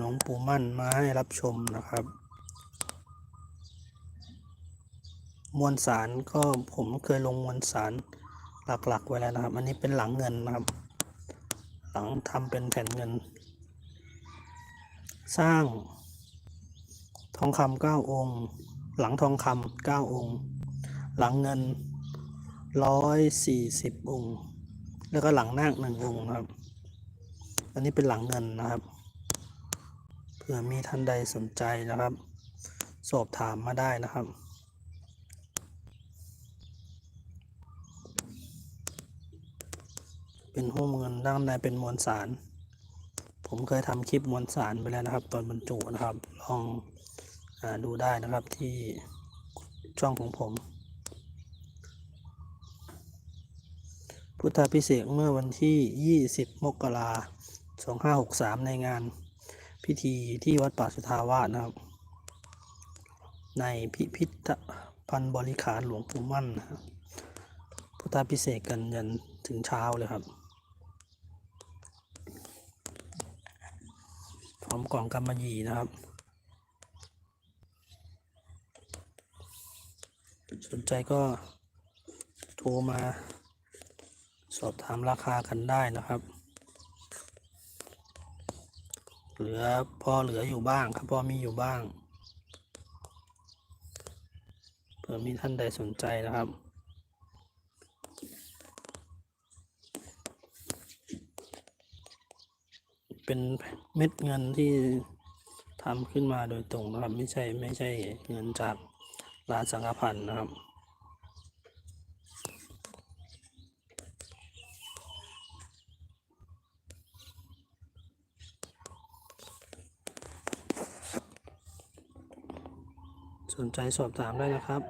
หลวงปู่มั่นมาให้รับชมนะครับ มวลสารก็ผมเคยลงมวลสารหลักๆ ไว้แล้วนะครับ อันนี้เป็นหลังเงินนะครับ หลังทำเป็นแผ่นเงิน สร้าง ทองคำเก้าองค์ หลังทองคำเก้าองค์ หลังเงินร้อยสี่สิบองค์ แล้วก็หลังนาคหนึ่งองค์นะครับ อันนี้เป็นหลังเงินนะครับ ผื่อมีท่านใดสนใจนะครับ สอบถามมาได้นะครับเป็นหุ้มเงินด้านในเป็นมวลสาร ผมเคยทำคลิปมวลสารไปแล้วนะครับ ตอนบรรจุนะครับ ลองอดูได้นะครับที่ช่องของผม พุทธพิเศษเมื่อวันที่ 20 มกราคม2563 ในงาน พิธีที่วัดป่าสุทาวาสนะครับ ในพิพิธภัณฑ์บริขารหลวงปู่มั่นนะครับพุทธพิเศษกันยันถึงเช้าเลยครับ พร้อมกล่องกำมะหยี่นะครับสนใจก็โทรมาสอบถามราคากันได้นะครับ เหลือพอเหลืออยู่บ้างครับพอมีอยู่บ้างเผื่อมีท่านใดสนใจนะครับเป็นเม็ดเงินที่ทำขึ้นมาโดยตรงนะครับ ไม่ใช่ไม่ใช่เงินจากร้านสังฆพันธ์นะครับ สนใจสอบถามได้นะครับ